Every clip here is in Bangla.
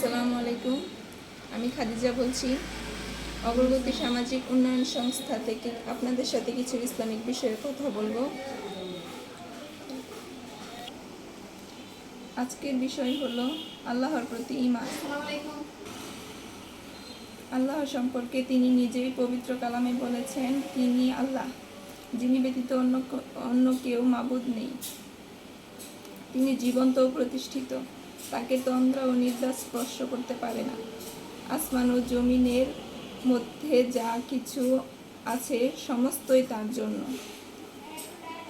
আসসালামু আলাইকুম। আমি খাদিজা বলছি। অগ্রগতি সামাজিক উন্নয়ন সংস্থা থেকে আপনাদের সাথে কিছু ইসলামিক বিষয়ে কথা বলব। আজকের বিষয় হলো আল্লাহর প্রতি ইমান আল্লাহ সম্পর্কে তিনি নিজেই পবিত্র কালামে বলেছেন তিনি আল্লাহ যিনি ব্যতীত অন্য অন্য কেউ মাবুদ নেই। তিনি জীবন্ত প্রতিষ্ঠিত। তাকে তন্দ্রা ও নির্দাস স্পর্শ করতে পারে না। আসমান ও জমিনের মধ্যে যা কিছু আছে, সমস্তই তার জন্য।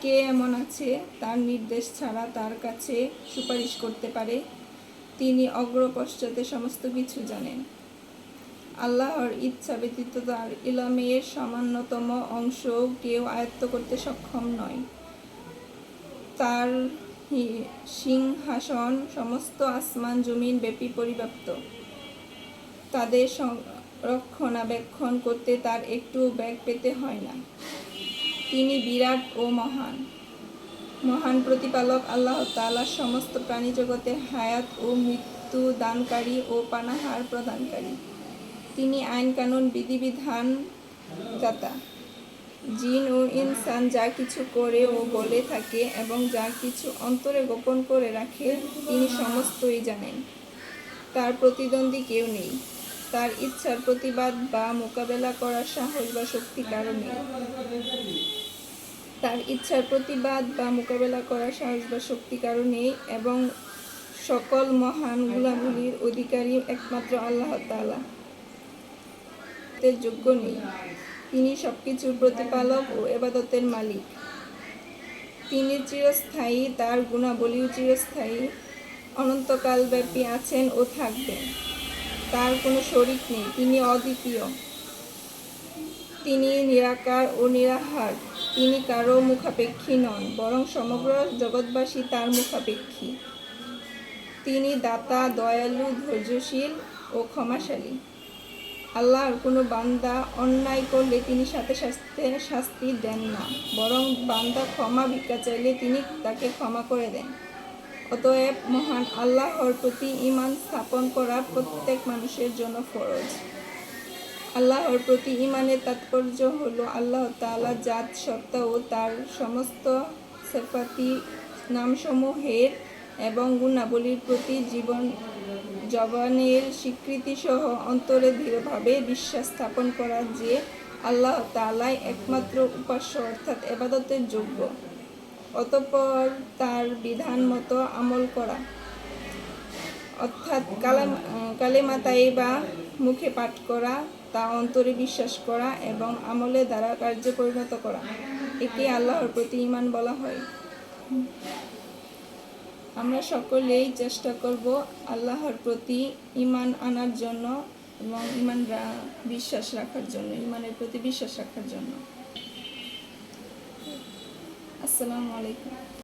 কে এমন আছে, তার নির্দেশ ছাড়া তার কাছে সুপারিশ করতে পারে? তিনি অগ্রপশ্চাতে সমস্ত কিছু জানেন। আল্লাহর ইচ্ছা ব্যতীত তার ইলামের সামান্যতম অংশ কেউ আয়ত্ত করতে সক্ষম নয়। তার সিংহাসন, সমস্ত আসমান জমিন ব্যাপী পরিব্যাপ্ত। তাদের রক্ষণাবেক্ষণ করতে তার একটু ব্যাগ পেতে হয় না। তিনি বিরাট ও মহান। মহান প্রতিপালক আল্লাহ তাআলা সমস্ত প্রাণী জগতের হায়াত ও মৃত্যু দানকারী ও পানাহার প্রদানকারী। তিনি আইন কানুন বিধিবিধান দাতা জিন ও ইনসান যা কিছু করে ও বলে থাকে এবং যা কিছু অন্তরে গোপন করে রাখে, তিনি সমস্তই জানেন। তার প্রতিদ্বন্দ্বী কেউ নেই। তার ইচ্ছার প্রতিবাদ বা মোকাবেলা করার সাহস বা শক্তি কারও নেই। তার ইচ্ছার প্রতিবাদ বা মোকাবেলা করার সাহস বা শক্তি কারও নেই এবং সকল মহান গুলাগুলির অধিকারী একমাত্র আল্লাহ এর যোগ্য নেই। তিনি সবকিছুর প্রতিপালক ও এবাদতের মালিক। তিনি চিরস্থায়ী, তার গুণাবলীও চিরস্থায়ী অনন্তকাল ব্যাপী আছেন ও থাকবেন। তার কোনো শরিক নেই, তিনি অদ্বিতীয়। তিনি নিরাকার ও নিরাহার, তিনি কারও মুখাপেক্ষী নন, বরং সমগ্র জগৎবাসী তার মুখাপেক্ষী। তিনি দাতা, দয়ালু, ধৈর্যশীল ও ক্ষমাশালী। আল্লাহর কোনো বান্দা অন্যায় করলে তিনি সাথে সাথে শাস্তি দেন না, বরং বান্দা ক্ষমা ভিক্ষা চাইলে তিনি তাকে ক্ষমা করে দেন। অতএব মহান আল্লাহর প্রতি ঈমান স্থাপন করা প্রত্যেক মানুষের জন্য ফরজ। আল্লাহর প্রতি ঈমানের তাৎপর্য হল আল্লাহ তাআলা জাত, সত্তা ও তার সমস্ত সেফাতি নামসমূহের এবং গুণাবলীর প্রতি জীবন জবানের স্বীকৃতি সহ অন্তরে দৃঢ়ভাবে বিশ্বাস স্থাপন করা যে আল্লাহ তাআলাই একমাত্র উপাস্য অর্থাৎ এবাদতের যোগ্য, অতঃপর তার বিধান মতো আমল করা। অর্থাৎ কালাম, কালেমা তাইবা মুখে পাঠ করা, তা অন্তরে বিশ্বাস করা এবং আমলে দ্বারা কার্যে পরিণত করা। একে আল্লাহর প্রতি ইমান বলা হয়। আমরা সকলেই চেষ্টা করব আল্লাহর প্রতি ইমান আনার জন্য এবং ইমান বিশ্বাস রাখার জন্য ইমানের প্রতি বিশ্বাস রাখার জন্য। আসসালামু আলাইকুম।